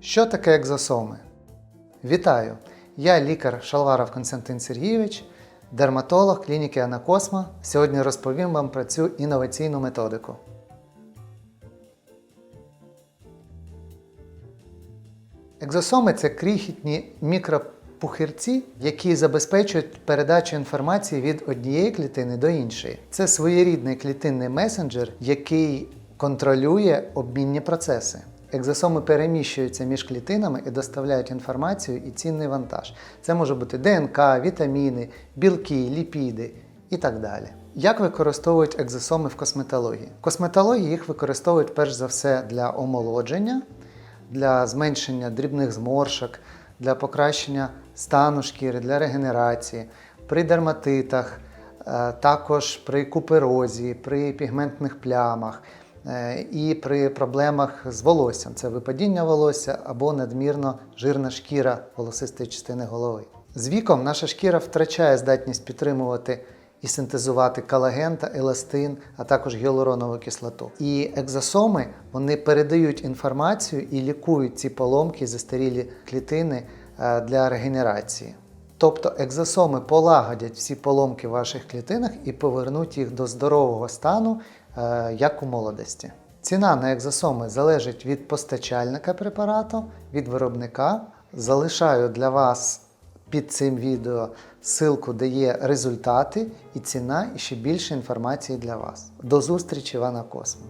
Що таке екзосоми? Вітаю! Я лікар Шалваров Константин Сергійович, дерматолог клініки Анакосма. Сьогодні розповім вам про цю інноваційну методику. Екзосоми це крихітні мікропухирці, які забезпечують передачу інформації від однієї клітини до іншої. Це своєрідний клітинний месенджер, який контролює обмінні процеси. Екзосоми переміщуються між клітинами і доставляють інформацію і цінний вантаж. Це може бути ДНК, вітаміни, білки, ліпіди і так далі. Як використовують екзосоми в косметології? В косметології їх використовують перш за все для омолодження, для зменшення дрібних зморшок, для покращення стану шкіри, для регенерації, при дерматитах, е, також при куперозі, при пігментних плямах і при проблемах з волоссям. Це випадіння волосся або надмірно жирна шкіра волосистої частини голови. З віком наша шкіра втрачає здатність підтримувати і синтезувати колаген та еластин, а також гіалуронову кислоту. І екзосоми вони передають інформацію і лікують ці поломки, застарілі клітини е, для регенерації. Тобто екзосоми полагодять всі поломки в ваших клітинах і повернуть їх до здорового стану, е, як у молодості. Ціна на екзосоми залежить від постачальника препарату, від виробника. Залишаю для вас під цим відео ссылку, де є результати і ціна, і ще більше інформації для вас. До зустрічі в Анакосмо.